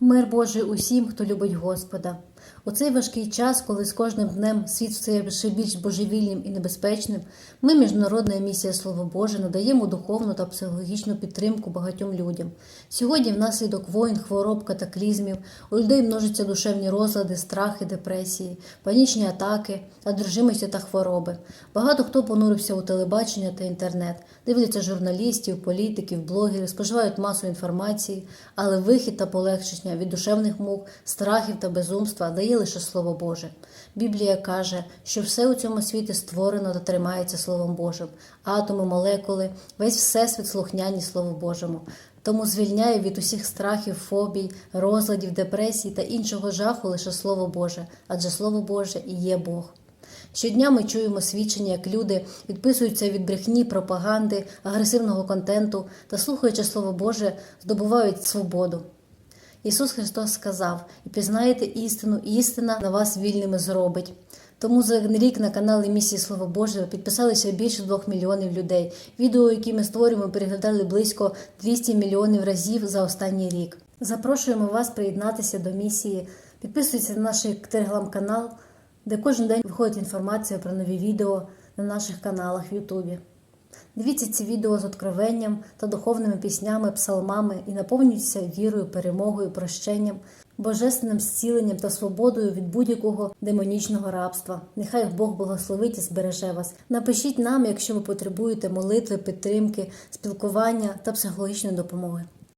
Мир Божий усім, хто любить Господа. У цей важкий час, коли з кожним днем світ стає ще більш божевільним і небезпечним, ми, Міжнародна місія Слово Боже, надаємо духовну та психологічну підтримку багатьом людям. Сьогодні, внаслідок воїн, хвороб, катаклізмів, у людей множаться душевні розлади, страхи, депресії, панічні атаки, одержимості та хвороби. Багато хто понурився у телебачення та інтернет, дивляться журналістів, політиків, блогерів, споживають масу інформації, але вихід та полегшення від душевних мук, страхів та безумства дає лише Слово Боже. Біблія каже, що все у цьому світі створено та тримається Словом Божим, атоми, молекули, весь всесвіт слухняні Слову Божому. Тому звільняє від усіх страхів, фобій, розладів, депресій та іншого жаху лише Слово Боже, адже Слово Боже і є Бог. Щодня ми чуємо свідчення, як люди відписуються від брехні, пропаганди, агресивного контенту та, слухаючи Слово Боже, здобувають свободу. Ісус Христос сказав: і пізнаєте істину, істина на вас вільними зробить. Тому за рік на каналі Місії Слово Боже підписалися більше двох мільйонів людей. Відео, які ми створюємо, переглядали близько 200 мільйонів разів за останній рік. Запрошуємо вас приєднатися до місії. Підписуйтесь на наш телеграм-канал, де кожен день виходить інформація про нові відео на наших каналах в Ютубі. Дивіться ці відео з откровенням та духовними піснями, псалмами і наповнюйтеся вірою, перемогою, прощенням, божественним зціленням та свободою від будь-якого демонічного рабства. Нехай Бог благословить і збереже вас. Напишіть нам, якщо ви потребуєте молитви, підтримки, спілкування та психологічної допомоги.